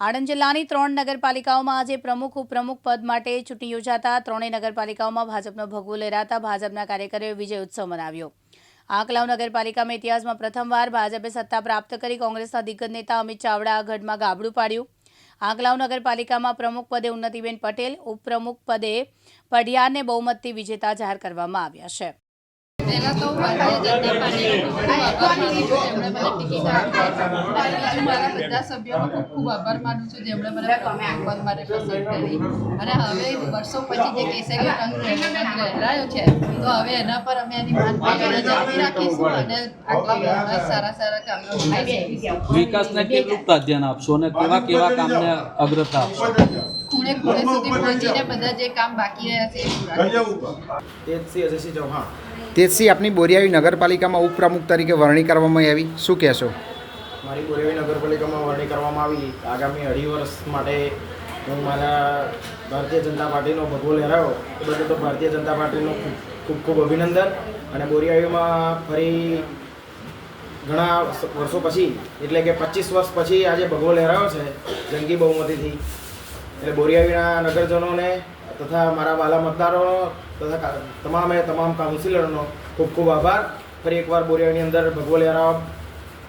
આણંદ જિલ્લાની ત્રણ નગરપાલિકાઓમાં આજે પ્રમુખ, ઉપપ્રમુખ પદ માટે ચૂંટણી યોજાતા ત્રણેય નગરપાલિકાઓમાં ભાજપનો ભગવો લહેરાતા ભાજપના કાર્યકરોએ વિજય ઉત્સવ મનાવ્યો. આંકલાવ નગરપાલિકામાં ઇતિહાસમાં પ્રથમવાર ભાજપે સત્તા પ્રાપ્ત કરી કોંગ્રેસના દિગ્ગજ નેતા અમિત ચાવડા ગઢમાં ગાબડું પાડ્યું. આંકલાવ નગરપાલિકામાં પ્રમુખ પદે ઉન્નતિબેન પટેલ, ઉપપ્રમુખ પદે પઢિયારને બહુમતથી વિજેતા જાહેર કરવામાં આવ્યા છે. પહેલા તો મારા બધા સભ્યોનો ખૂબ ખૂબ આભાર માનું છું જેમણે મને પદ માટે પસંદ કરી. અને હવે વર્ષો પછી જે કેસરી રંગ લહેરાયો છે, તો હવે એના પર અમે એની માન જાળવી રાખીશું અને આટલા સારા સારા કામો. વિકાસને કેટલું પ્રાધાન્ય આપશો અને કેવા કેવા કામને અગ્રતા આપશો? ખૂણે ખૂણે સુધી પહોંચીને બધા જે કામ બાકી રહ્યા છે એ પૂરા તેજસિંહ અજયસિંહ ચૌહાણ. તેજસિંહ આપની બોરિયાવી નગરપાલિકામાં ઉપપ્રમુખ તરીકે વરણી કરવામાં આવી. શું કહેશો? મારી બોરિયાવી નગરપાલિકામાં વરણી કરવામાં આવી. આગામી અઢી વર્ષ માટે હું મારા ભારતીય જનતા પાર્ટીનો ભગવો લહેરાયો. એ બધું તો ભારતીય જનતા પાર્ટીનું ખૂબ ખૂબ ખૂબ અભિનંદન. અને બોરિયાવીમાં ફરી ઘણા વર્ષો પછી એટલે કે પચીસ વર્ષ પછી આજે ભગવો લહેરાયો છે જંગી બહુમતીથી. એટલે બોરિયાવીના નગરજનોને તથા મારા વાલા મતદારોનો તથા તમામે તમામ કાઉન્સિલરોનો ખૂબ ખૂબ આભાર. ફરી એકવાર બોરિયાવીની અંદર ભગવલિયારા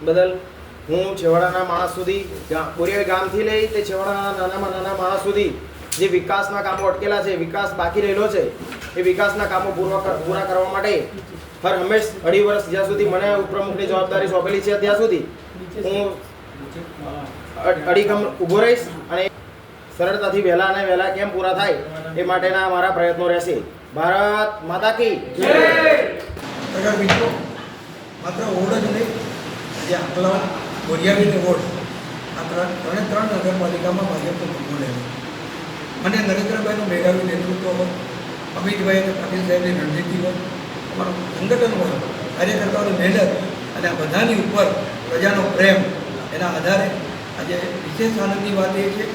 બદલ હું છેવાડાના માણસ સુધી બોરિયાવી ગામથી લઈ તે છેવાડાના નાનામાં નાના માણસ સુધી જે વિકાસના કામો અટકેલા છે, વિકાસ બાકી રહેલો છે, એ વિકાસના કામો પૂર્વ પૂરા કરવા માટે હર હંમેશ અઢી વર્ષ જ્યાં સુધી મને ઉપપ્રમુખની જવાબદારી સોંપેલી છે, ત્યાં સુધી હું અડીખમ ઊભો રહીશ અને સરળતાથી વહેલા અને વહેલા કેમ પૂરા થાય એ માટેના મારા પ્રયત્નો રહેશે. ભારત માતા કી મિત્રો, માત્ર ઓડ જ નહીં, જે આંકલાવ બોરિયાવીને ઓડ આ ત્રણ ત્રણે ત્રણ નગરપાલિકામાં ભાજપનો ભૂગો લેવો મને નરેન્દ્રભાઈનું મેઘાવી નેતૃત્વ હોય, અમિતભાઈ અને પાટીલ સાહેબની રણનીતિ હોય, અમારું સંગઠન હોય, કાર્યકર્તાઓની મહેનત અને આ બધાની ઉપર પ્રજાનો પ્રેમ એના આધારે. આજે વિશેષ આનંદની વાત એ છે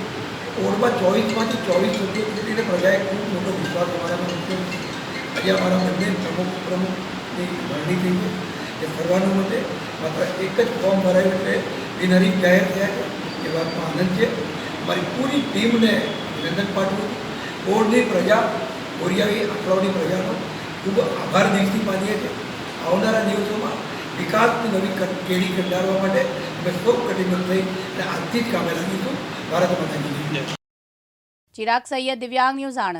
કે ચોવીસમાંથી ચોવીસ સભ્યો સુધીને પ્રજાએ ખૂબ મોટો વિશ્વાસ અમારામાં મૂક્યો આજે અમારા બંને પ્રમુખ પ્રમુખની વરણી થઈ છે એ સર્વાનુમતે માત્ર એક જ ફોર્મ ભરાયું એટલે બિનહરીફ જાહેર થયા છે. એ વાતમાં આનંદ છે. અમારી પૂરી ટીમને અભિનંદન પાઠવું બોર્ડની પ્રજા બોરિયાવી આંકડાઓની પ્રજાનો ખૂબ આભાર દિલથી માનીએ છીએ. વિકાસની નવી કેડી કંડારવા માટે અમે સૌ કટિબદ્ધ થઈ અને આજથી જ કામે લાગીશું ભારત માતાની ચિરાગ સૈયદ દિવ્યાંગ ન્યૂઝ આણંદ.